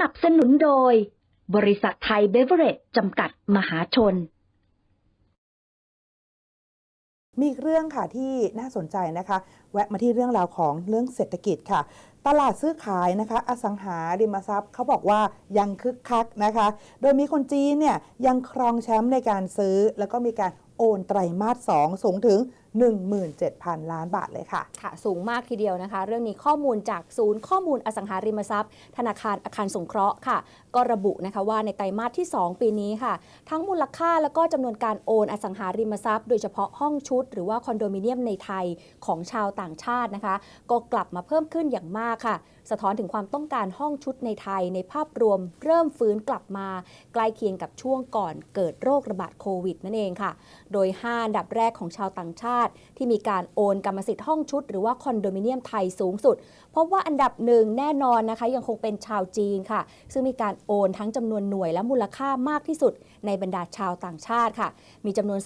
นับสนุนโดย บริษัทไทยเบเวอเรจจำกัดมหาชน มีอีกเรื่องค่ะที่น่าสนใจนะคะ แวะมาที่เรื่องราวของเรื่องเศรษฐกิจค่ะตลาดซื้อขายนะคะ อสังหาริมทรัพย์เขาบอกว่ายังคึกคักนะคะ โดยมีคนจีนเนี่ยยังครองแชมป์ในการซื้อ แล้วก็มีการโอนไตรมาส2สูงถึง 17,000 ล้านบาทเลยค่ะ ค่ะ สูงมากทีเดียวนะคะ เรื่องนี้ข้อมูลจากศูนย์ข้อมูลอสังหาริมทรัพย์ ธนาคารอาคารสงเคราะห์ค่ะ ก็ระบุนะคะว่าในไตรมาสที่ 2 ปีนี้ค่ะ ทั้งมูลค่าแล้วก็จำนวนการโอนอสังหาริมทรัพย์ โดยเฉพาะห้องชุด หรือว่าคอนโดมิเนียมในไทยของชาวต่างชาตินะคะ ก็กลับมาเพิ่มขึ้นอย่างมากค่ะ สะท้อนถึงความต้องการห้องชุดในไทยในภาพรวมเริ่มฟื้นกลับมาใกล้เคียงกับช่วงก่อนเกิดโรคระบาดโควิดนั่นเองค่ะ โดย 5 อันดับแรกของชาวต่างชาติ ที่มีการโอนกรรมสิทธิ์ห้องชุด หรือว่าคอนโดมิเนียมไทยสูงสุดพบว่าอันดับหนึ่งแน่นอนนะคะ ยังคงเป็นชาวจีนค่ะ ซึ่งมีการโอนทั้งจำนวนหน่วยและมูลค่ามากที่สุด ในบรรดาชาวต่างชาติค่ะ มีจำนวน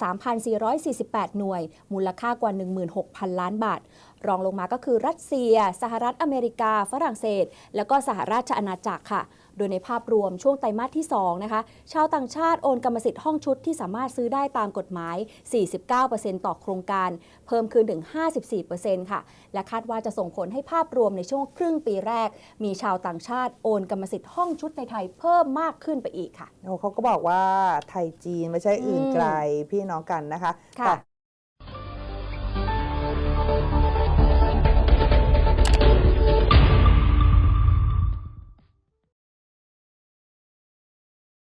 3,448 หน่วย มูลค่ากว่า 16,000 ล้านบาท รองลงมาก็คือรัสเซีย สหรัฐอเมริกา ฝรั่งเศส แล้วก็สหราชอาณาจักรค่ะ โดยในภาพรวมช่วงไตรมาสที่ 2 นะคะ ชาวต่างชาติโอนกรรมสิทธิ์ห้องชุดที่สามารถซื้อได้ตามกฎหมาย 49%ต่อโครงการ เพิ่มขึ้นถึง 54%ค่ะ และคาดว่าจะส่งผลให้ภาพรวมในช่วงครึ่งปีแรก มีชาวต่างชาติโอนกรรมสิทธิ์ห้องชุดในไทยเพิ่มมากขึ้นไปอีกค่ะโอ้เขาก็บอกว่าไทยจีนไม่ใช่อื่นอืมไกลพี่น้องกันนะคะค่ะแต่